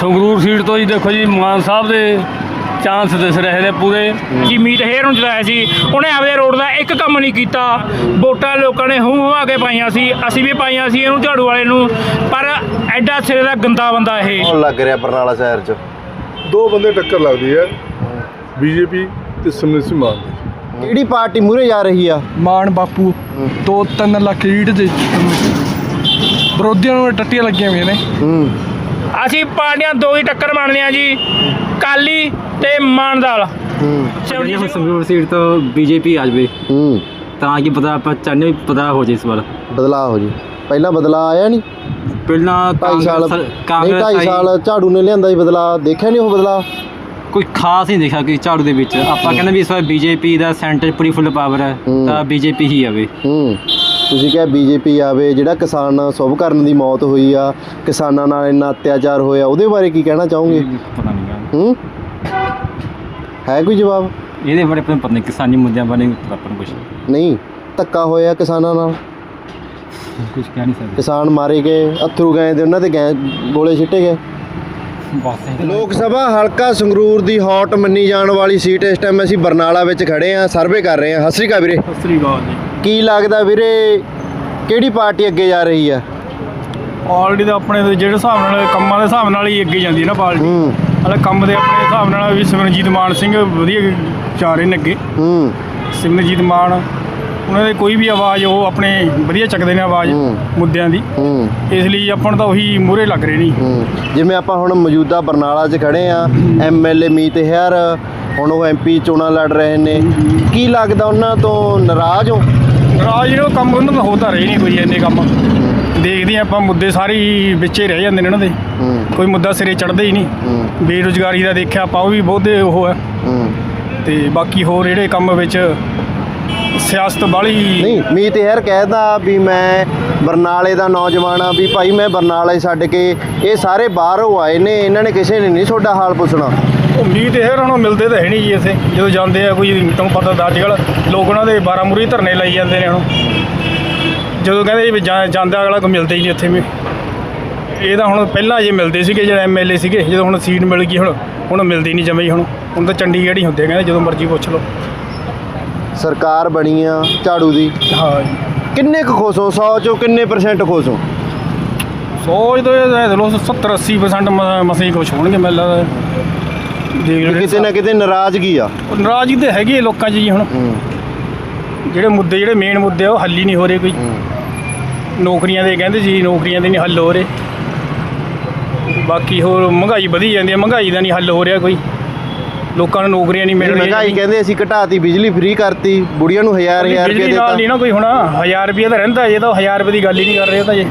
Sangrur seat ਤੋਂ ਜੀ ਦੇਖੋ ਜੀ ਮਾਨ ਸਾਹਿਬ ਦੇ ਚਾਂਸ ਦਿਸ ਰਹੇ ਨੇ ਪੂਰੇ। ਜੀ ਮੀਤ ਹੇਰ ਨੂੰ ਜਿਤਾਇਆ ਸੀ। ਉਹਨੇ ਆਪਦੇ ਰੋਡ ਦਾ ਇੱਕ ਕੰਮ ਨਹੀਂ ਕੀਤਾ। ਵੋਟਾਂ ਲੋਕਾਂ ਨੇ ਹੂੰ ਹਵਾ ਕੇ ਪਾਈਆਂ ਸੀ। ਅਸੀਂ ਵੀ ਪਾਈਆਂ ਸੀ ਇਹਨੂੰ ਝਾੜੂ ਵਾਲੇ ਨੂੰ। ਪਰ ਐਡਾ ਸਿਰੇ ਦਾ ਗੰਦਾ ਬੰਦਾ ਇਹ। ਕੌਣ ਲੱਗ ਰਿਹਾ ਬਰਨਾਲਾ ਸ਼ਹਿਰ 'ਚ? ਦੋ ਬੰਦੇ ਟੱਕਰ ਲੱਗਦੀ ਹੈ। ਬੀਜੇਪੀ ਤੇ ਸਿਮਰਜੀਤ ਸਿੰਘ ਮਾਨ ਦੀ। ਕਿਹੜੀ ਪਾਰਟੀ ਮੂਰੇ ਜਾ ਰਹੀ ਆ? ਮਾਨ ਬਾਪੂ। ਦੋ ਤਿੰਨ ਲੱਖ ਲੀਡ ਦੇ ਵਿਰੋਧੀਆਂ ਨੂੰ ਟੱਟੀਆਂ ਲੱਗੀਆਂ ਹੋਈਆਂ ਨੇ। ਹੂੰ। ਅਸੀਂ ਪਾਰਟੀਆਂ ਦੋ ਹੀ ਟੱਕਰ ਮੰਨਦੇ ਆ ਜੀ ਕਾਲੀ ਤੇ ਮਾਨਦਾਲ ਹੂੰ। ਜਿਹੜੀ ਹੁਣ ਸੰਗਰੂਰ ਸੀਟ ਤੋਂ ਬੀਜੇਪੀ ਆ ਜਾਵੇ। ਹੂੰ। ਤਾਂ ਕਿ ਪਤਾ ਆਪਾਂ ਚਾਹੁੰਦੇ ਵੀ ਪਤਾ ਹੋ ਜੇ ਇਸ ਵਾਰ। ਬਦਲਾਅ ਹੋ ਜੀ। ਪਹਿਲਾਂ ਬਦਲਾਅ ਆਇਆ ਨਹੀਂ। ਪਹਿਲਾਂ 2.5 ਸਾਲ ਕਾਂਗਰਸ ਨਹੀਂ ਕਾਂਗਰਸ 2.5 ਆਈ, ਸਾਲ ਝਾੜੂ ਨੇ ਲਿਆਂਦਾ ਜੀ ਬਦਲਾਅ। ਦੇਖਿਆ ਨਹੀਂ ਉਹ ਬਦਲਾਅ? ਕੋਈ ਖਾਸ ਨਹੀਂ ਦੇਖਿਆ ਕਿ ਝਾੜੂ ਦੇ ਵਿੱਚ। ਆਪਾਂ ਕਹਿੰਦੇ ਵੀ ਇਸ ਵਾਰ ਬੀਜੇਪੀ ਦਾ ਸੈਂਟਰ ਪੂਰੀ ਫੁੱਲ ਪਾਵਰ ਹੈ। ਹੂੰ। ਤਾਂ ਬੀਜੇਪੀ ਹੀ ਆਵੇ। ਹੂੰ। ਤੁਸੀਂ ਕਿਹਾ ਬੀਜੇਪੀ ਆਵੇ ਜਿਹੜਾ ਕਿਸਾਨ ਸੁਭ ਕਰਨ ਦੀ ਮੌਤ ਹੋਈ ਆ ਕਿਸਾਨਾਂ ਨਾਲ ਇੰਨਾ ਅਤਿਆਚਾਰ ਹੋਇਆ ਉਹਦੇ ਬਾਰੇ ਕੀ ਕਹਿਣਾ ਚਾਹੋਗੇ? ਪਤਾ ਨਹੀਂ ਗਾ। ਹੂੰ? ਹੈ ਕੋਈ ਜਵਾਬ? ਇਹਦੇ ਬਾਰੇ ਪਤਾ ਨਹੀਂ ਕਿਸਾਨੀ ਮੁੱਦਿਆਂ ਬਾਰੇ ਨਹੀਂ ਪਤਾ ਆਪਾਂ ਨੂੰ ਕੁਝ ਨਹੀਂ। ਧੱਕਾ ਹੋਇਆ ਕਿਸਾਨਾਂ ਨਾਲ? ਕੁਝ ਕਹਿ ਨਹੀਂ ਸਕਦੇ। ਕਿਸਾਨ ਮਾਰੇ ਗਏ ਅਥਰੂ ਗਏ ਤੇ ਉਹਨਾਂ ਤੇ ਗਏ ਗੋਲੇ ਛਿੱਟੇ ਗਏ? ਬਸ ਇਹ ਲੋਕ ਸਭਾ ਹਲਕਾ ਸੰਗਰੂਰ ਦੀ ਹੌਟ ਮੰਨੀ ਜਾਣ ਵਾਲੀ ਸੀਟ ਇਸ ਟਾਈਮ ਅਸੀਂ ਬਰਨਾਲਾ ਵਿੱਚ ਖੜੇ ਆ ਸਰਵੇ ਕਰ ਰਹੇ ਆ। ਸਤਿ ਸ਼੍ਰੀ ਅਕਾਲ ਵੀਰੇ। ਸਤਿ ਸ੍ਰੀ ਅਕਾਲ ਜੀ। ਕੀ ਲੱਗਦਾ ਵੀਰੇ ਕਿਹੜੀ ਪਾਰਟੀ ਅੱਗੇ ਜਾ ਰਹੀ ਆ? ਆਲਰੇਡੀ ਤਾਂ ਆਪਣੇ ਦੇ ਜਿਹੜੇ ਹਿਸਾਬ ਨਾਲ ਕੰਮਾਂ ਦੇ ਹਿਸਾਬ ਨਾਲ ਹੀ ਅੱਗੇ ਜਾਂਦੀ ਹੈ ਨਾ ਪਾਰਟੀ। ਹੂੰ। ਹਲੇ ਕੰਮ ਦੇ ਆਪਣੇ ਹਿਸਾਬ ਨਾਲ ਵੀ ਸਿਮਰਨਜੀਤ ਮਾਨ ਸਿੰਘ ਵਧੀਆ ਜਾ ਰਹੇ ਨੇ ਅੱਗੇ। ਹੂੰ। ਸਿਮਰਨਜੀਤ ਮਾਨ ਉਹਨਾਂ ਦੇ ਕੋਈ ਵੀ ਆਵਾਜ਼ ਉਹ ਆਪਣੇ ਵਧੀਆ ਚੱਕਦੇ ਨੇ ਆਵਾਜ਼ ਹੂੰ। ਮੁੱਦਿਆਂ ਦੀ। ਹੂੰ। ਇਸ ਲਈ ਆਪਾਂ ਨੂੰ ਤਾਂ ਉਹੀ ਮੂਹਰੇ ਲੱਗ ਰਹੇ ਨਹੀਂ ਹੂੰ। ਜਿਵੇਂ ਆਪਾਂ ਹੁਣ ਮੌਜੂਦਾ ਬਰਨਾਲਾ 'ਚ ਖੜੇ ਆ ਐਮਐਲਏ ਮੀਤ ਹੈਰ ਹੁਣ ਉਹ ਐਮਪੀ ਚੋਣਾਂ ਲੜ ਰਹੇ ਨੇ। ਕੀ ਲੱਗਦਾ ਉਹਨਾਂ ਤੋਂ ਨਾਰਾਜ਼ ਹੋ? ਰਾਜ ਜਿਹੜਾ ਕੰਮ ਉਹਨਾਂ ਦਾ ਹੋਤਾ ਰਹੇ ਨਹੀਂ ਕੋਈ ਇੰਨੇ ਕੰਮ। ਦੇਖਦੇ ਹਾਂ ਆਪਾਂ ਮੁੱਦੇ ਸਾਰੇ ਹੀ ਵਿੱਚੇ ਰਹਿ ਜਾਂਦੇ ਨੇ ਉਹਨਾਂ ਦੇ। ਹੂੰ। ਕੋਈ ਮੁੱਦਾ ਸਿਰੇ ਚੜਦਾ ਹੀ ਨਹੀਂ। ਹੂੰ। ਬੇਰੁਜ਼ਗਾਰੀ ਦਾ ਦੇਖਿਆ ਆਪਾਂ ਉਹ ਵੀ ਬਹੁਤੇ ਉਹ ਹੈ। ਹੂੰ। ਤੇ ਬਾਕੀ ਹੋਰ ਜਿਹੜੇ ਕੰਮ ਵਿੱਚ ਸਿਆਸਤ ਬਾਲੀ ਨਹੀਂ ਮੀਤ ਹੈਰ ਕਹਿਦਾ ਵੀ ਮੈਂ ਬਰਨਾਲੇ ਦਾ ਨੌਜਵਾਨ ਆ ਵੀ ਭਾਈ ਮੈਂ ਬਰਨਾਲੇ ਛੱਡ ਕੇ ਇਹ ਸਾਰੇ ਬਾਹਰੋਂ ਆਏ ਨੇ ਇਹਨਾਂ ਨੇ ਕਿਸੇ ਨੇ ਨਹੀਂ ਤੁਹਾਡਾ ਹਾਲ ਪੁੱਛਣਾ। ਉਮੀਦ ਹੈ ਹੁਣ ਮਿਲਦੇ ਤਾਂ ਹੈ ਨਹੀਂ ਜੀ ਇੱਥੇ ਜਦੋਂ ਜਾਂਦੇ ਆ ਕੋਈ ਤੁਹਾਨੂੰ ਪਤਾ ਤਾਂ ਅੱਜ ਕੱਲ੍ਹ ਲੋਕ ਉਹਨਾਂ ਦੇ 12 ਮੂਰੀ ਧਰਨੇ ਲਾਈ ਜਾਂਦੇ ਨੇ ਹੁਣ। ਜਦੋਂ ਕਹਿੰਦੇ ਵੀ ਜਾਂ- ਜਾਂਦਾ ਅਗਲਾ ਕੋਈ ਮਿਲਦਾ ਹੀ ਨਹੀਂ ਉੱਥੇ ਵੀ। ਇਹ ਤਾਂ ਹੁਣ ਪਹਿਲਾਂ ਜੇ ਮਿਲਦੇ ਸੀਗੇ ਜਿਹੜੇ ਐਮਐਲਏ ਸੀਗੇ ਜਦੋਂ ਹੁਣ ਸੀਟ ਮਿਲ ਗਈ ਹੁਣ ਹੁਣ ਮਿਲਦੀ ਨਹੀਂ ਜਮਈ ਹੁਣ। ਹੁਣ ਤਾਂ ਚੰਡੀਗੜ੍ਹ ਹੀ ਹੁੰਦੇ ਕਹਿੰਦੇ ਜਦੋਂ ਮਰਜ਼ੀ ਪੁੱਛ ਲਓ। ਸਰਕਾਰ ਬਣੀ ਆ ਝਾੜੂ ਦੀ? ਹਾਂ ਜੀ। ਕਿੰਨੇ ਕੁ ਖੁਸ਼ ਹੋ? 100 ਚੋਂ ਕਿੰਨੇ ਪਰਸੈਂਟ ਖੁਸ਼ ਹੋ? ਸੋਚ ਦੋ ਇਹ ਦੇਖ ਲਓ 70 80% ਮਸੀਂ ਕੁਛ ਹੋਣਗੇ ਮੈਨੂੰ ਲੱਗਦਾ ਦੇਖ ਵੀ ਕਿਤੇ ਨਾ ਕਿਤੇ ਨਾਰਾਜ਼ਗੀ ਆ। ਲਓ ਨਾਰਾਜ਼ਗੀ ਤੇ ਹੈਗੀ ਲੋਕਾਂ 'ਚ ਜੀ ਹੁਣ। ਜਿਹੜੇ ਮੁੱਦੇ ਜਿਹੜੇ ਮੇਨ ਮੁੱਦੇ ਆ ਉਹ ਹੱਲ ਹੀ ਨਹੀਂ ਹੋ ਰਹੇ ਕੋਈ। ਨੌਕਰੀਆਂ ਦੇ ਕਹਿੰਦੇ ਸੀ ਨੌਕਰੀਆਂ ਦੇ ਨਹੀਂ ਹੱਲ ਹੋ ਰਹੇ। ਬਾਕੀ ਹੋਰ ਮਹਿੰਗਾਈ ਵਧੀ ਜਾਂਦੀ ਹੈ ਮਹਿੰਗਾਈ ਦਾ ਨਹੀਂ ਹੱਲ ਹੋ ਰਿਹਾ ਕੋਈ। ਲੋਕਾਂ ਨੂੰ ਨੌਕਰੀਆਂ ਨਹੀਂ ਮਿਲ ਰਹੀਆਂ। ਮਹਿੰਗਾਈ ਕਹਿੰਦੇ ਅਸੀਂ ਘਟਾਤੀ ਬਿਜਲੀ ਫ੍ਰੀ ਕਰਤੀ ਬੁੜੀਆਂ ਨੂੰ ਹਜ਼ਾਰ ਹਜ਼ਾਰ ਰੁਪਏ ਬਿਜਲੀ ਨਾਲ ਨਹੀਂ ਦੇਤਾ ਨਾ ਕੋਈ ਹੁਣ 1000 ਰੁਪਏ ਤਾਂ ਰਹਿੰਦਾ ਜੇ ਤਾਂ 1000 ਰੁਪਏ ਦੀ ਗੱਲ ਹੀ ਨਹੀਂ ਕਰ ਰਹੇ ਉਹ ਤਾਂ ਜੇ।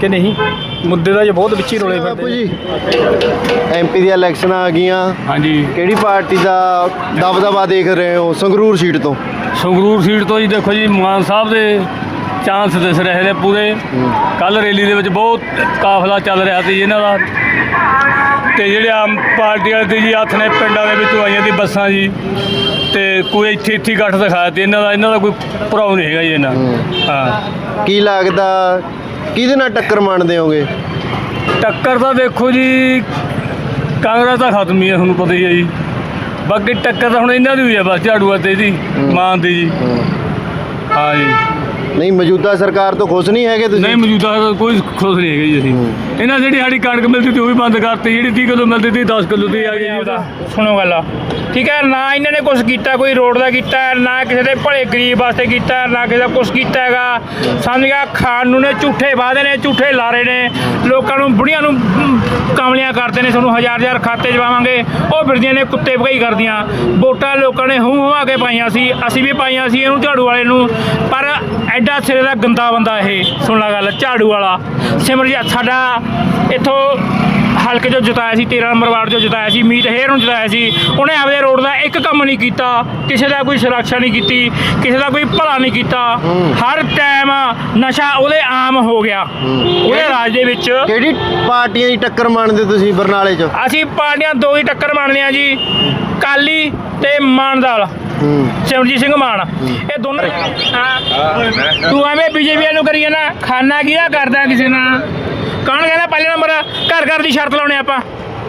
ਕਿ ਨਹੀਂ? ਮੁੱਦੇ ਦਾ ਜੇ ਬਹੁਤ ਵਿੱਚ ਹੀ ਰੋਲੇ ਬਾਪੂ ਫਿਰਦੇ ਜੀ। ਐਮਪੀ ਦੀਆਂ ਇਲੈਕਸ਼ਨਾਂ ਆ ਗਈਆਂ। ਹਾਂਜੀ। ਕਿਹੜੀ ਪਾਰਟੀ ਦਾ ਦਬਦਬਾ ਦੇਖ ਰਹੇ ਹੋ? ਸੰਗਰੂਰ ਸੀਟ ਤੋਂ। ਸੰਗਰੂਰ ਸੀਟ ਤੋਂ ਜੀ ਦੇਖੋ ਜੀ ਮਾਨ ਸਾਹਿਬ ਦੇ ਚਾਂਸ ਦਿਸ ਰਹੇ ਨੇ ਪੂਰੇ। ਕੱਲ ਰੈਲੀ ਦੇ ਵਿੱਚ ਬਹੁਤ ਕਾਫਲਾ ਚੱਲ ਰਿਹਾ ਸੀ ਇਹਨਾਂ ਦਾ। ਤੇ ਜਿਹੜੇ ਆਮ ਪਾਰਟੀ ਵਾਲੇ ਤੇ ਜੀ ਹੱਥ ਨੇ ਪਿੰਡਾਂ ਦੇ ਵਿੱਚੋਂ ਆਈਆਂ ਦੀ ਬੱਸਾਂ ਜੀ ਤੇ ਕੋਈ ਇੱਥੇ ਇੱਥੇ ਗੱਠ ਦਿਖਾਇਆ ਤੇ ਇਹਨਾਂ ਦਾ ਇਹਨਾਂ ਦਾ ਕੋਈ ਭਰਾਉ ਨਹੀਂ ਹੈਗਾ ਜੀ ਇਹਨਾਂ। ਹਾਂ। ਕੀ ਲੱਗਦਾ ਕਿਹਦੇ ਨਾਲ ਟੱਕਰ ਮੰਨਦੇ ਹੋਗੇ? ਟੱਕਰ ਤਾਂ ਦੇਖੋ ਜੀ ਕਾਂਗਰਸ ਤਾਂ ਖਤਮ ਹੀ ਹੈ ਤੁਹਾਨੂੰ ਪਤਾ ਹੀ ਹੈ ਜੀ। ਬਾਕੀ ਟੱਕਰ ਤਾਂ ਹੁਣ ਇਹਨਾਂ ਦੀ ਹੋਈ ਹੈ ਬਸ ਝਾੜੂਆ ਤੇ ਜੀ ਮਾਨ ਦੀ ਜੀ। ਹਾਂ ਜੀ। ਨਹੀਂ ਮੌਜੂਦਾ ਸਰਕਾਰ ਤੋਂ ਖੁਸ਼ ਨਹੀਂ ਹੈਗੇ ਤੁਸੀਂ? ਨਹੀਂ ਮੌਜੂਦਾ ਕੋਈ ਖੁਸ਼ ਨਹੀਂ ਹੈਗੇ ਜੀ ਅਸੀਂ। ਇਹਨਾਂ ਜਿਹੜੀ ਸਾਡੀ ਕਣਕ ਮਿਲਦੀ ਸੀ ਉਹ ਵੀ ਬੰਦ ਕਰਤੀ। ਜਿਹੜੀ 30 ਕਿਲੋ ਮਿਲਦੀ ਸੀ 10 ਕਿਲੋ ਦੀ ਆ ਗਈ ਜੀ ਉਹਦਾ ਸੁਣੋ ਗੱਲ। ਠੀਕ ਹੈ ਨਾ ਇਹਨਾਂ ਨੇ ਕੁਝ ਕੀਤਾ ਕੋਈ ਰੋਡ ਦਾ ਕੀਤਾ ਨਾ ਕਿਸੇ ਦੇ ਭਲੇ ਗਰੀਬ ਵਾਸਤੇ ਕੀਤਾ ਨਾ ਕਿਸੇ ਦਾ ਕੁਝ ਕੀਤਾ ਹੈਗਾ। ਸਮਝ ਗਿਆ ਖਾਣ ਨੂੰ ਨੇ ਝੂਠੇ ਵਾਅਦੇ ਨੇ ਝੂਠੇ ਲਾਰੇ ਨੇ। ਲੋਕਾਂ ਨੂੰ ਬੁੜੀਆਂ ਨੂੰ ਕਮਲੀਆਂ ਕਰਦੇ ਨੇ ਤੁਹਾਨੂੰ ਹਜ਼ਾਰ ਹਜ਼ਾਰ ਖਾਤੇ ਜਵਾਵਾਂਗੇ ਉਹ ਫਿਰਦੀਆਂ ਨੇ ਕੁੱਤੇ ਭਗਾਈ ਕਰਦੀਆਂ। ਵੋਟਾਂ ਲੋਕਾਂ ਨੇ ਹੂੰ ਹਵਾ ਕੇ ਪਾਈਆਂ ਸੀ ਅਸੀਂ ਵੀ ਪਾਈਆਂ ਸੀ ਇਹਨੂੰ ਝਾੜੂ ਵਾਲੇ ਨੂੰ। ਪਰ ਐਡਾ ਸਿਰੇ ਦਾ ਗੰਦਾ ਬੰਦਾ ਇਹ ਸੁਣ ਲਾ ਗੱਲ ਝਾੜੂ ਵਾਲਾ। ਸਿਮਰਜੀਤ ਸਾਡਾ ਇੱਥੋਂ ਹਲਕੇ ਚੋਂ ਜਿਤਾਇਆ ਸੀ 13 ਨੰਬਰ ਵਾਰਡ ਚੋਂ ਜਿਤਾਇਆ ਸੀ ਮੀਤ ਹੇਰ ਨੂੰ ਜਿਤਾਇਆ ਸੀ ਉਹਨੇ ਆਪਦੇ ਰੋਡ ਦਾ ਇੱਕ ਕੰਮ ਨਹੀਂ ਕੀਤਾ ਕਿਸੇ ਦਾ ਕੋਈ ਸੁਰੱਖਿਆ ਨਹੀਂ ਕੀਤੀ ਕਿਸੇ ਦਾ ਕੋਈ ਭਲਾ ਨਹੀਂ ਕੀਤਾ। ਹਰ ਟਾਈਮ ਨਸ਼ਾ ਉਹਦੇ ਆਮ ਹੋ ਗਿਆ। ਉਹਦੇ ਰਾਜ ਦੇ ਵਿੱਚ ਕਿਹੜੀ ਪਾਰਟੀਆਂ ਦੀ ਟੱਕਰ ਮੰਨਦੇ ਤੁਸੀਂ ਬਰਨਾਲੇ 'ਚ? ਅਸੀਂ ਪਾਰਟੀਆਂ ਦੋ ਹੀ ਟੱਕਰ ਮੰਨਦੇ ਆ ਜੀ ਕਾਲੀ ਤੇ ਮਾਨਦਾਲ ਸਿਮਰਜੀਤ ਸਿੰਘ ਮਾਨ। ਇਹ ਦੋਨੋਂ ਹਾਂ। ਤੂੰ ਐਵੇਂ ਬੀਜੇਪੀ ਨੂੰ ਕਰੀਏ ਨਾ ਖਾਨਾ ਕਿਹਦਾ ਕਰਦਾ ਕਿਸੇ ਨਾਲ? ਕੌਣ ਕਹਿੰਦਾ ਪਹਿਲੇ ਨੰਬਰ? ਘਰ ਘਰ ਦੀ ਸ਼ਰਤ ਲਾਉਣੇ ਆਪਾਂ।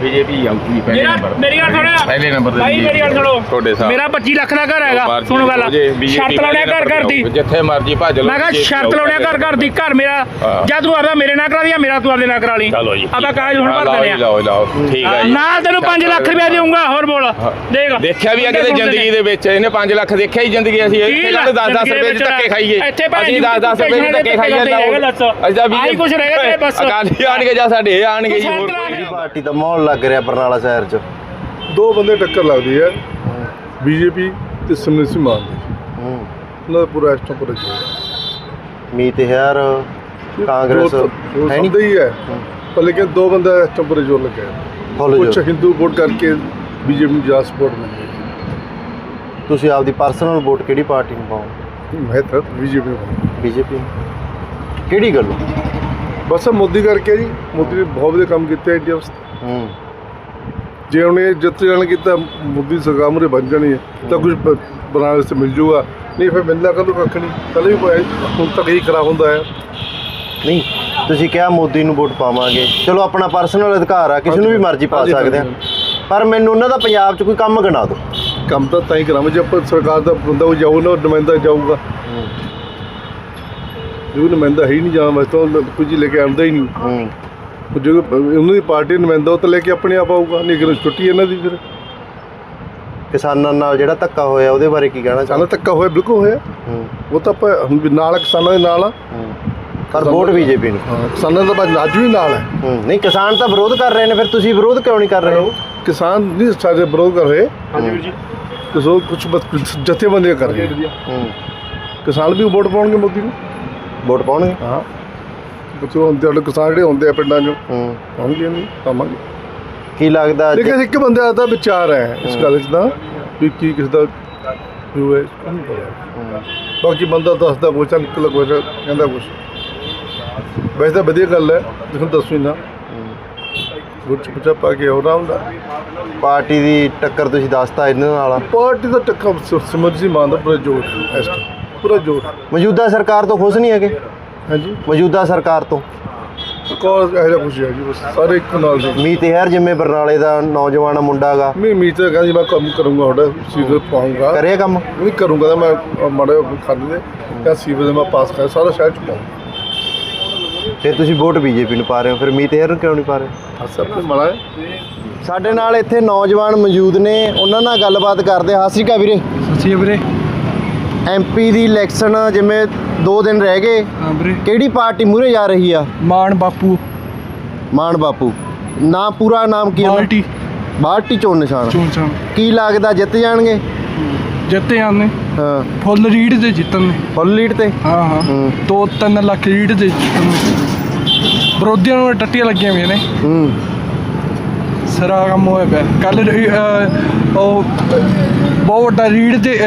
ਬੀਜੇਪੀ ਆਉਂਦੀ ਪਹਿਲੇ ਮੇਰਾ ਨੰਬਰ ਮੇਰੀ ਗੱਲ ਸੁਣਿਆ ਪਹਿਲੇ ਨੰਬਰ ਤੇ ਭਾਈ ਮੇਰੀ ਗੱਲ ਸੁਣੋ। ਤੁਹਾਡੇ ਸਾਹ ਮੇਰਾ 25 ਲੱਖ ਦਾ ਘਰ ਹੈਗਾ ਸੁਣ ਗੱਲ। ਸ਼ਰਤ ਲਾਉਣੇ ਘਰ ਘਰ ਦੀ। ਜਿੱਥੇ ਮਰਜ਼ੀ ਭੱਜ ਲਓ ਮੈਂ ਕਿਹਾ ਸ਼ਰਤ ਲਾਉਣੇ ਘਰ ਘਰ ਦੀ। ਘਰ ਮੇਰਾ। ਜਾਂ ਤੂੰ ਆਪਦਾ ਮੇਰੇ ਨਾਲ ਕਰਾ ਦੀ ਮੇਰਾ ਤੂੰ ਆਪਦੇ ਨਾਲ ਕਰਾ ਲਈ। ਚਲੋ ਜੀ। ਆਪਾਂ ਕਾਗਜ਼ ਹੁਣ ਭਰ ਦਿੰਦੇ ਆ। ਲਾਓ ਲਾਓ। ਠੀਕ ਹੈ ਜੀ। ਨਾਲ ਤੈਨੂੰ 5 ਲੱਖ ਰੁਪਏ ਦੇਊਂਗਾ ਹੋਰ ਬੋਲ। ਦੇਖ। ਦੇਖਿਆ ਵੀ ਆ ਕਿਤੇ ਜ਼ਿੰਦਗੀ ਦੇ ਵਿੱਚ ਇਹਨੇ 5 ਲੱਖ ਦੇਖਿਆ ਹੀ ਜ਼ਿੰਦਗੀ ਅਸੀਂ ਇੱਥੇ ਲੱਖ ਗੱਲ 10-10 ਰੁਪਏ ਚ ਧੱਕੇ ਖਾਈਏ। ਅਸੀਂ 10-10 ਰੁਪਏ ਚ ਧੱਕੇ ਖਾਈਏ ਹੈਗਾ ਦੱਸ। ਆਹੀ ਕੁਛ ਰਹਿ ਗਿਆ ਬਸ। ਅਕਾਲੀ ਆਣਗੇ ਜਾਂ ਸਾਡੇ ਆਣਗੇ ਜੀ ਹੋਰ ਪਾਰਟੀ ਦਾ ਮਾਹੌਲ ਲੱਗ ਰਿਹਾ ਬਰਨਾਲਾ ਸ਼ਹਿਰ 'ਚ? ਦੋ ਬੰਦੇ ਟੱਕਰ ਲੱਗਦੀ ਹੈ। ਬੀਜੇਪੀ ਤੇ ਸਿਮਰਨ ਸਿੰਘ ਮਾਨ ਦੀ। ਹੂੰ। ਉਹਨਾਂ ਦਾ ਪੂਰਾ ਇਸ ਤੋਂ ਪੂਰਾ ਮੀਤ ਹੈਰ ਕਾਂਗਰਸ ਹੈ ਨਹੀਂ ਹੀ ਹੈ। ਪਰ ਲੇਕਿਨ ਦੋ ਬੰਦੇ ਇਸ ਤੋਂ ਪੂਰਾ ਜੋਰ ਲੱਗਿਆ ਹੈ। ਫੁੱਲ ਕੁਛ ਜੋਰ। ਹਿੰਦੂ ਵੋਟ ਕਰਕੇ ਬੀਜੇਪੀ ਨੂੰ ਜ਼ਿਆਦਾ ਸਪੋਰਟ ਮਿਲਦੀ ਤੁਸੀਂ ਆਪਦੀ ਪਰਸਨਲ ਵੋਟ ਕਿਹੜੀ ਪਾਰਟੀ ਨੂੰ ਪਾਓ? ਮੈਂ ਤਾਂ ਬੀਜੇਪੀ ਨੂੰ ਬੀਜੇਪੀ ਕਿਹੜੀ ਗੱਲ? ਬਸ ਆਹ ਮੋਦੀ ਕਰਕੇ ਜੀ। ਮੋਦੀ ਨੇ ਬਹੁਤ ਵਧੀਆ ਕੰਮ ਕੀਤੇ। ਇੰਡੀਆ ਵਾਸਤੇ ਹੂੰ। ਜੇ ਉਹਨੇ ਜਿੱਤ ਜਾਣ ਕੀਤਾ ਮੋਦੀ ਸਰਕਾਰ ਮੁਰੇ ਬਣ ਜਾਣੀ ਹੈ। ਤਾਂ ਕੁਝ ਬਣਾਉਣ ਵਾਸਤੇ ਮਿਲ ਜੂਗਾ। ਨਹੀਂ ਫਿਰ ਮਿਲਦਾ ਕਦੋਂ ਕੱਖ ਨਹੀਂ। ਕੱਲ ਵੀ ਹੁਣ ਤੱਕ ਹੀ ਖਰਾਬ ਹੁੰਦਾ ਹੈ। ਨਹੀਂ ਤੁਸੀਂ ਕਿਹਾ ਮੋਦੀ ਨੂੰ ਵੋਟ ਪਾਵਾਂਗੇ। ਚਲੋ ਆਪਣਾ ਪਰਸਨਲ ਅਧਿਕਾਰ ਆ। ਕਿਸੇ ਨੂੰ ਵੀ ਮਰਜ਼ੀ ਪਾ ਸਕਦੇ ਆ। ਪਰ ਮੈਨੂੰ ਉਹਨਾਂ ਦਾ ਪੰਜਾਬ 'ਚ ਕੋਈ ਕੰਮ ਗਿਣਾ ਦਿਓ। ਕੰਮ ਤਾਂ ਤਾਂ ਹੀ ਕਰਾਂਗੇ। ਜੇ ਆਪਾਂ ਸਰਕਾਰ ਦਾ ਬੰਦਾ ਕੋਈ ਜਾਊ ਨਾ ਉਹ ਨੁਮਾਇੰਦਾ ਜਾਊਗਾ। ਜੇ ਉਹ ਨੁਮਾਇੰਦਾ ਹੈ ਨਹੀਂ ਜਾਣ ਵਾਸਤੇ ਉਹ ਕੁਝ ਲੈ ਕੇ ਆਉਂਦਾ ਹੀ ਨਹੀਂ। ਹੂੰ ਉਹ ਜੇ ਉਹਨਾਂ ਦੀ ਪਾਰਟੀ ਨੁਮਾਇੰਦਾ ਉਹ ਤਾਂ ਲੈ ਕੇ ਆਪਣੇ ਆਪ ਆਊਗਾ ਨਹੀਂ ਕਿ ਛੁੱਟੀ ਇਹਨਾਂ ਦੀ ਫਿਰ। ਕਿਸਾਨਾਂ ਨਾਲ ਜਿਹੜਾ ਧੱਕਾ ਹੋਇਆ ਉਹਦੇ ਬਾਰੇ ਕੀ ਕਹਿਣਾ ਚਾਹੁੰਦੇ ਧੱਕਾ ਹੋਇਆ ਬਿਲਕੁਲ ਹੋਇਆ। ਹੂੰ। ਉਹ ਤਾਂ ਆਪਾਂ ਹੁਣ ਵੀ ਨਾਲ ਆ, ਕਿਸਾਨਾਂ ਦੇ ਨਾਲ ਆ। ਪਰ ਵੋਟ ਬੀਜੇਪੀ ਨੂੰ। ਹਾਂ ਕਿਸਾਨਾਂ ਦਾ ਬਾਅਦ ਅੱਜ ਵੀ ਨਾਲ ਹੈ। ਹੂੰ ਨਹੀਂ ਕਿਸਾਨ ਤਾਂ ਵਿਰੋਧ ਕਰ ਰਹੇ ਨੇ ਫਿਰ ਤੁਸੀਂ ਵਿਰੋਧ ਕਿਉਂ ਨਹੀਂ ਕਰ ਰਹੇ ਹੋ? ਕਿਸਾਨ ਨਹੀਂ ਸਾਡੇ ਵਿਰੋਧ ਕਰ ਰਹੇ। ਹਾਂਜੀ ਵੀਰ ਜੀ। ਕਿਸੋ ਕੁਝ ਜਥੇਬੰਦੀਆਂ ਕਰ ਰਹੇ ਹੂੰ। ਕਿਸਾਨ ਵੀ ਵੋਟ ਪਾਉਣਗੇ ਮੋਦੀ ਨੂੰ। ਵੋਟ ਪਾਉਣਗੇ? ਹਾਂ। ਬੱਚੋ ਹੁੰਦੇ ਸਾਡੇ ਕਿਸਾਨ ਜਿਹੜੇ ਹੁੰਦੇ ਆ ਪਿੰਡਾਂ 'ਚੋਂ। ਹੂੰ। ਪਾਉਣਗੇ ਨਹੀਂ ਪਾਵਾਂਗੇ ਕੀ ਲੱਗਦਾ ਅੱਜ- ਲੇਕਿਨ ਇੱਕ ਬੰਦੇ ਦਾ ਵਿਚਾਰ ਹੈ ਇਸ ਗੱਲ 'ਚ ਤਾਂ ਵੀ ਕੀ ਕਿਸ ਦਾ ਵਿਊ ਹੈ ਇਸ ਨੂੰ ਪਤਾ। ਬਾਕੀ ਬੰਦਾ ਦੱਸਦਾ ਕੁਛ ਆ, ਨਿਕਲ ਕੁਛ ਕਹਿੰਦਾ ਕੁਛ। ਵੈਸੇ ਤਾਂ ਵਧੀਆ ਗੱਲ ਹੈ ਤੁਸੀਂ ਦੱਸੋ ਹੀ ਨਾ। ਗੁੱਚ ਪੁੱਛਾ ਪਾ ਕੇ ਹੋ ਹੁੰਦਾ ਪਾਰਟੀ ਦੀ ਟੱਕਰ ਤੁਸੀਂ ਦੱਸਤਾ ਇਹਨਾਂ ਨਾਲ। ਪਾਰਟੀ ਦਾ ਟੱਕਾ ਸਿਮਰਜੀ ਮਾਨ ਦਾ ਪੂਰਾ ਜੋਰ ਹੈ ਇਸ time, ਪੂਰਾ ਜੋਰ। ਮੌਜੂਦਾ ਸਰਕਾਰ ਤੋਂ ਖੁਸ਼ ਨਹੀਂ ਹੈਗੇ? ਹਾਂਜੀ। ਮੌਜੂਦਾ ਸਰਕਾਰ ਤੋਂ? ਕਾਜ਼ ਇਹੋ ਜਿਹਾ ਹੈ ਜੀ ਬਸ ਸਾਰੇ ਇੱਕ ਨਾਲ ਜੀ ਮੀਤ ਹੈਰ ਜਿਵੇਂ ਬਰਨਾਲੇ ਦਾ ਨੌਜਵਾਨ ਮੁੰਡਾ ਗਾ। ਮੈਂ ਹੈ ਕਹਿੰਦੀ ਮੈਂ ਕੰਮ ਕਰੂੰਗਾ ਤੁਹਾਡਾ ਸੀਵਰ ਪਾਉਂਗਾ ਕਰਿਆ ਕੰਮ? ਨਹੀਂ ਕਰੂੰਗਾ ਤਾਂ ਮੈਂ ਮਾੜੇ ਖਾਲੀ ਦੇ ਜਾਂ ਸੀਵਰ ਦੇ ਮੈਂ ਪਾਸ ਕਰ ਸਾਰਾ ਸ਼ਹਿਰ ਚ ਪਾਉਂਗਾ ਫਿਰ ਤੁਸੀਂ ਵੋਟ ਬੀਜੇਪੀ ਨੂੰ ਪਾ ਰਹੇ ਹੋ ਫਿਰ ਮੀਤ ਹੈਰ ਨੂੰ ਕਿਉਂ ਨਹੀਂ ਪਾ ਰਹੇ? ਅਸਰ ਤੇ ਮੜਾ ਸਾਡੇ ਨਾਲ ਇੱਥੇ ਨੌਜਵਾਨ ਮੌਜੂਦ ਨੇ ਉਹਨਾਂ ਨਾਲ ਗੱਲਬਾਤ ਕਰਦੇ ਹਾਂ। ਸਤਿ ਸ਼੍ਰੀ ਅਕਾਲ ਵੀਰੇ। ਸੱਚੀ ਵੀਰੇ। ਐਮਪੀ ਦੀ ਇਲੈਕਸ਼ਨ ਜਿਵੇਂ 2 ਦਿਨ ਰਹਿ ਗਏ ਹਾਂ ਵੀਰੇ। ਕਿਹੜੀ ਪਾਰਟੀ ਮੂਹਰੇ ਜਾ ਰਹੀ ਆ? ਮਾਨ ਬਾਪੂ। ਮਾਨ ਬਾਪੂ। ਨਾਮ ਪੂਰਾ ਨਾਮ ਕੀ ਹੈ ਉਹਨਾਂ? ਬਾਲਟੀ। ਬਾਲਟੀ ਚੋਣ ਨਿਸ਼ਾਨ। ਚੋਣ ਚਾਣ ਕੀ ਲੱਗਦਾ ਜਿੱਤ ਜਾਣਗੇ? ਜਿੱਤੇ ਆਨੇ ਹਾਂ। ਫੁੱਲ ਰੀਡ ਦੇ ਜਿੱਤਣ ਨੇ। ਫੁੱਲ ਲੀਡ ਤੇ? ਹਾਂ ਹਾਂ। ਹੂੰ। ਦੋ ਤਿੰਨ ਲੱਖ ਰੀਡ ਦੇ ਜਿੱਤਣ ਨੇ। ਵਿਰੋਧੀਆਂ ਨੂੰ ਟੱਟੀਆਂ ਲੱਗੀਆਂ ਹੋਈਆਂ ਨੇ। ਹੂੰ। ਸਰਾ ਕੰਮ ਹੋਇਆ ਪਿਆ। ਕੱਲ ਉਹ ਬਹੁਤ ਵੱਡਾ ਰੀਡ ਤੇ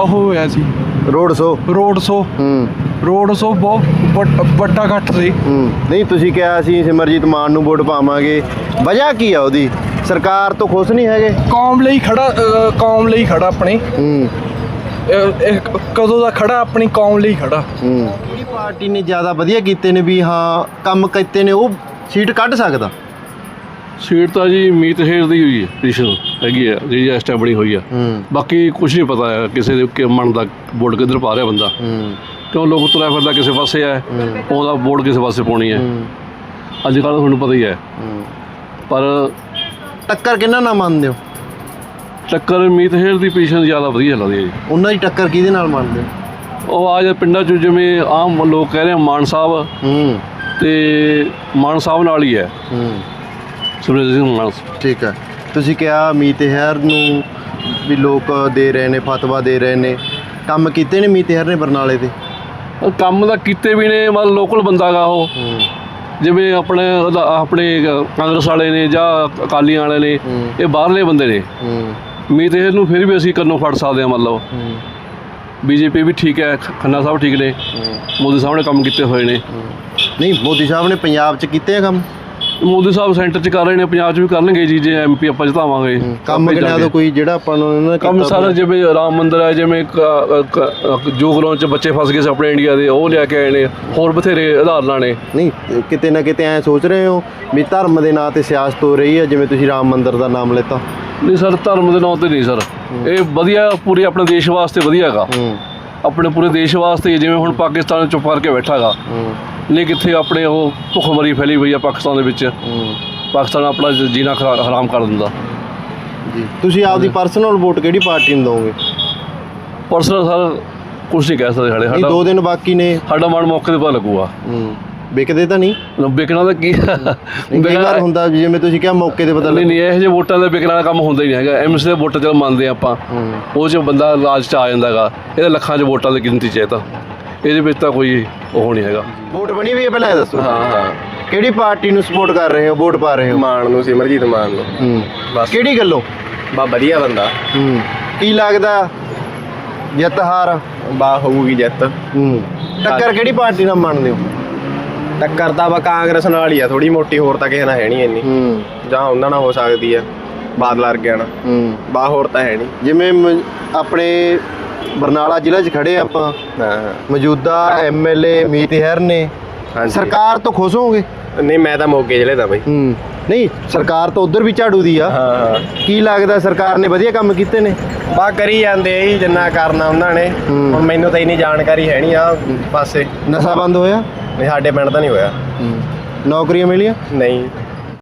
ਉਹ ਹੋਇਆ ਸੀ। Road show. Road show. ਹੂੰ। ਰੋਡ ਸ਼ੋ ਬਹੁਤ ਵੱਡ- ਇਕੱਠ ਸੀ। ਹੂੰ। ਨਹੀਂ ਤੁਸੀਂ ਕਿਹਾ ਅਸੀਂ ਸਿਮਰਜੀਤ ਮਾਨ ਨੂੰ ਵੋਟ ਪਾਵਾਂਗੇ। ਵਜ੍ਹਾ ਕੀ ਆ ਉਹਦੀ? ਸਰਕਾਰ ਤੋਂ ਖੁਸ਼ ਨਹੀਂ ਹੈਗੇ? ਕੌਮ ਲਈ ਖੜਾ ਕੌਮ ਲਈ ਖੜਾ ਆਪਣੀ। ਹੂੰ। ਇਹ- ਇਹ ਕਦੋਂ ਦਾ ਖੜਾ ਆਪਣੀ ਕੌਮ ਲਈ ਖੜਾ। ਹੂੰ। ਕਿਹੜੀ ਪਾਰਟੀ ਨੇ ਜ਼ਿਆਦਾ ਵਧੀਆ ਕੀਤੇ ਨੇ ਵੀ ਹਾਂ ਕੰਮ ਕੀਤੇ ਨੇ ਉਹ ਸੀਟ ਕੱਢ ਸਕਦਾ। ਸੀਟ ਤਾਂ ਜੀ ਮੀਤ ਹੇਰ ਦੀ ਹੋਈ ਹੈ ਪੋਜੀਸ਼ਨ ਹੈਗੀ ਆ ਜਿਹੜੀ ਇਸ ਟਾਈਮ ਬਣੀ ਹੋਈ ਆ। ਬਾਕੀ ਕੁਝ ਨਹੀਂ ਪਤਾ ਹੈ ਕਿਸੇ ਦੇ ਕਿ ਮਨ ਦਾ ਵੋਟ ਕਿੱਧਰ ਪਾ ਰਿਹਾ ਬੰਦਾ। ਕਿਉਂ ਲੋਕ ਤੁਰਿਆ ਫਿਰਦਾ ਕਿਸੇ ਪਾਸੇ ਹੈ। ਉਹਦਾ ਵੋਟ ਕਿਸੇ ਪਾਸੇ ਪਾਉਣੀ ਹੈ। ਅੱਜ ਕੱਲ੍ਹ ਤੁਹਾਨੂੰ ਪਤਾ ਹੀ ਹੈ। ਪਰ ਟੱਕਰ ਕਿਹਨਾਂ ਨਾਲ ਮੰਨਦੇ ਹੋ? ਟੱਕਰ ਮੀਤ ਹੇਰ ਦੀ ਪੋਜੀਸ਼ਨ ਜ਼ਿਆਦਾ ਵਧੀਆ ਲੱਗਦੀ ਹੈ ਜੀ। ਉਹਨਾਂ ਦੀ ਟੱਕਰ ਕਿਹਦੇ ਨਾਲ ਮੰਨਦੇ ਉਹ ਆ ਜਾ ਪਿੰਡਾਂ 'ਚ ਜਿਵੇਂ ਆਮ ਲੋਕ ਕਹਿ ਰਹੇ ਆ ਮਾਨ ਸਾਹਿਬ ਹੂੰ। ਤੇ ਮਾਨ ਸਾਹਿਬ ਨਾਲ ਹੀ। ਹੈ। ਸੁਰਿੰਦਰ ਸਿੰਘ ਮਾਨ ਠੀਕ ਹੈ। ਤੁਸੀਂ ਕਿਹਾ ਮੀਤ ਹੈਰ ਨੂੰ ਵੀ ਲੋਕ ਦੇ ਰਹੇ ਨੇ ਫਤਵਾ ਦੇ ਰਹੇ ਨੇ। ਕੰਮ ਕੀਤੇ ਨੇ ਮੀਤ ਹੈਰ ਨੇ ਬਰਨਾਲੇ ਦੇ? ਉਹ ਕੰਮ ਦਾ ਕੀਤੇ ਵੀ ਨੇ ਮਤਲਬ ਲੋਕਲ ਬੰਦਾ ਗਾ ਉਹ। ਜਿਵੇਂ ਆਪਣੇ ਉਹਦਾ- ਆਪਣੇ ਕਾਂਗਰਸ ਵਾਲੇ ਨੇ ਜਾਂ ਅਕਾਲੀਆਂ ਵਾਲੇ ਨੇ। ਇਹ ਬਾਹਰਲੇ ਬੰਦੇ ਨੇ। ਹੂੰ। ਮੀਤ ਹੇਰ ਨੂੰ ਫਿਰ ਵੀ ਅਸੀਂ ਕੰਨੋਂ ਫੜ ਸਕਦੇ ਹਾਂ ਮਤਲਬ। ਹੂੰ। ਬੀਜੇਪੀ ਵੀ ਠੀਕ ਹੈ ਖ- ਖੰਨਾ ਸਾਹਿਬ ਠੀਕ ਨੇ। ਮੋਦੀ ਸਾਹਿਬ ਨੇ ਕੰਮ ਕੀਤੇ ਹੋਏ ਨੇ। ਨਹੀਂ ਮੋਦੀ ਸਾਹਿਬ ਨੇ ਪੰਜਾਬ 'ਚ ਕੀਤੇ ਆ ਕੰਮ? ਮੋਦੀ ਸਾਹਿਬ ਸੈਂਟਰ 'ਚ ਕਰ ਰਹੇ ਨੇ ਪੰਜਾਬ 'ਚ ਵੀ ਕਰਨਗੇ ਜੀ ਜੇ ਐਮਪੀ ਆਪਾਂ ਜਿਤਾਵਾਂਗੇ। ਕੰਮ ਆਪੇ ਗਿਣਿਆ ਜਾ ਕੇ। ਦੋ ਕੋਈ ਜਿਹੜਾ ਆਪਾਂ ਨੂੰ ਇਹਨਾਂ ਨੇ ਕੰਮ ਸਾਰਾ। ਜਿਵੇਂ ਰਾਮ ਮੰਦਿਰ ਹੈ ਜਿਵੇਂ ਜੋਗਲੋਂ 'ਚ ਬੱਚੇ ਫਸ ਗਏ ਸੀ ਆਪਣੇ ਇੰਡੀਆ ਦੇ ਉਹ ਲਿਆ ਕੇ ਆਏ ਨੇ ਹੋਰ ਬਥੇਰੇ ਉਦਾਹਰਨਾਂ ਨੇ। ਨਹੀਂ ਕਿਤੇ ਨਾ ਕਿਤੇ ਐ ਸੋਚ ਰਹੇ ਹੋ ਵੀ ਧਰਮ ਦੇ ਨਾਂ ਤੇ ਸਿਆਸਤ ਹੋ ਰਹੀ ਹੈ ਜਿਵੇਂ ਤੁਸੀਂ ਰਾਮ ਮੰਦਿਰ ਦਾ ਨਾਮ ਲੈਤਾ? ਨਹੀਂ ਸਰ ਧਰਮ ਦੇ ਨਾਂ ਤੇ ਨਹੀਂ ਸਰ। ਇਹ ਵਧੀਆ ਪੂਰੇ ਆਪਣੇ ਦੇਸ਼ ਵਾਸਤੇ ਵਧੀਆ ਹੈਗਾ। ਆਪਣੇ ਪੂਰੇ ਦੇਸ਼ ਵਾਸਤੇ ਜਿਵੇਂ ਹੁਣ ਪਾਕਿਸਤਾਨ ਚੁੱਪ ਕਰਕੇ ਬੈਠਾ ਹੈਗਾ ਹੂੰ। ਨਹੀਂ ਕਿੱਥੇ ਆਪਣੇ ਉਹ ਭੁੱਖਮਰੀ ਫੈਲੀ ਹੋਈ ਆ ਪਾਕਿਸਤਾਨ ਦੇ ਵਿੱਚ। ਪਾਕਿਸਤਾਨ ਆਪਣਾ ਜੀਣਾ ਹਰਾਮ ਕਰ ਦਿੰਦਾ। ਜੀ। ਤੁਸੀਂ ਆਪਦੀ ਪਰਸਨਲ ਵੋਟ ਕਿਹੜੀ ਪਾਰਟੀ ਨੂੰ ਦਿਓਗੇ ਪਰਸਨਲ ਸਰ ਕੁਝ ਨਹੀਂ ਕਹਿ ਸਕਦੇ ਸਾਡੇ ਨਹੀਂ ਦੋ ਸਾਡਾ ਦਿਨ ਬਾਕੀ ਨੇ। ਸਾਡਾ ਮਨ ਮੌਕੇ ਤੇ ਪਤਾ ਲੱਗੂਗਾ। ਵਿਕਦੇ ਤਾਂ ਨਹੀਂ? ਵਿਕਣਾ ਤਾਂ ਕੀ ਵਾਰ ਹੁੰਦਾ ਜਿਵੇਂ ਤੁਸੀਂ ਕਿਹਾ ਮੌਕੇ ਤੇ ਪਤਾ ਨਹੀਂ ਨਹੀਂ ਇਹੋ ਜਿਹੇ ਵੋਟਾਂ ਦਾ ਵਿਕਣ ਵਾਲਾ ਕੰਮ ਹੁੰਦਾ ਹੀ ਨਹੀਂ ਹੈਗਾ। ਐਮਐਸ ਦੇ ਵੋਟਾਂ ਚਲ ਮੰਨਦੇ ਹਾਂ ਆਪਾਂ। ਹੂੰ। ਉਹ 'ਚ ਬੰਦਾ ਲਾਜ 'ਚ ਆ ਜਾਂਦਾ ਹੈਗਾ। ਇਹਦੇ ਲੱਖਾਂ 'ਚ ਵੋਟਾਂ ਦੀ ਗਿਣਤੀ 'ਚ ਇਹ ਤਾਂ। ਇਹਦੇ ਵਿੱਚ ਤਾਂ ਕੋਈ ਉਹ ਨਹੀਂ ਹੈਗਾ। ਵੋਟ ਬਣੀ ਵੀ ਹੈ ਪਹਿਲਾਂ ਇਹ ਦੱਸੋ। ਹਾਂ ਹਾਂ। ਕਿਹੜੀ ਪਾਰਟੀ ਨੂੰ ਸਪੋਰਟ ਕਰ ਰਹੇ ਹੋ ਵੋਟ ਪਾ ਰਹੇ ਹੋ? ਮਾਨ ਨੂੰ ਸਿਮਰਜੀਤ ਮਾਨ ਨੂੰ। ਹੂੰ। ਬਸ। ਕਿਹੜੀ ਗੱਲੋਂ? ਬਾ ਵਧੀਆ ਬੰਦਾ। ਹੂੰ। ਕੀ ਲੱਗਦਾ? ਜਿੱਤ ਹਾਰ? ਬਾ ਹੋਊਗੀ ਜਿੱਤ। ਹੂੰ। ਟੱਕਰ ਕਿਹੜੀ ਪਾਰਟੀ ਨਾਲ ਮੰਨਦੇ ਹੋ? ਟੱਕਰ ਤਾਂ ਬਾ ਕਾਂਗਰਸ ਨਾਲ ਹੀ ਆ ਥੋੜੀ ਮੋਟੀ ਹੋਰ ਤਾਂ ਕਿਸੇ ਨਾਲ ਹੈ ਨਹੀਂ ਇੰਨੀ। ਹੂੰ। ਜਾਂ ਉਹਨਾਂ ਨਾਲ ਹੋ ਸਕਦੀ ਆ ਬਾਦਲ ਵਰਗਿਆਂ ਨਾਲ। ਹੂੰ। ਬਾ ਹੋਰ ਤਾਂ ਹੈ ਨਹੀਂ। ਜਿਵੇਂ ਮ- ਆਪਣੇ ਬਰਨਾਲਾ ਜ਼ਿਲ੍ਹੇ 'ਚ ਖੜੇ ਆਪਾਂ। ਹਾਂ। ਮੌਜੂਦਾ ਐਮਐਲਏ ਮੀਤ ਹੈਰ ਨੇ। ਹਾਂਜੀ। ਸਰਕਾਰ ਤੋਂ ਖੁਸ਼ ਹੋਗੇ ਨਹੀਂ ਮੈਂ ਤਾਂ ਮੋਗੇ ਜ਼ਿਲ੍ਹੇ ਦਾ ਬਈ। ਹੂੰ। ਨਹੀਂ ਸਰਕਾਰ ਤਾਂ ਉਧਰ ਵੀ ਝਾੜੂ ਦੀ ਆ। ਹਾਂ। ਹਾਂ ਕੀ ਲੱਗਦਾ ਸਰਕਾਰ ਨੇ ਵਧੀਆ ਕੰਮ ਕੀਤੇ ਨੇ? ਬਾ ਕਰੀ ਜਾਂਦੇ ਆ ਜੀ ਜਿੰਨਾ ਕਰਨਾ ਉਹਨਾਂ ਨੇ। ਹੂੰ। ਹੁਣ ਮੈਨੂੰ ਤਾਂ ਇੰਨੀ ਜਾਣਕਾਰੀ ਹੈ ਨਹੀਂ ਆ ਪਾਸੇ ਨਸ਼ਾ ਬੰਦ ਹੋਇਆ? ਨਹੀਂ ਸਾਡੇ ਪਿੰਡ ਤਾਂ ਨਹੀਂ ਹੋਇਆ। ਨੌਕਰੀਆਂ ਮਿਲੀਆਂ? ਨਹੀਂ।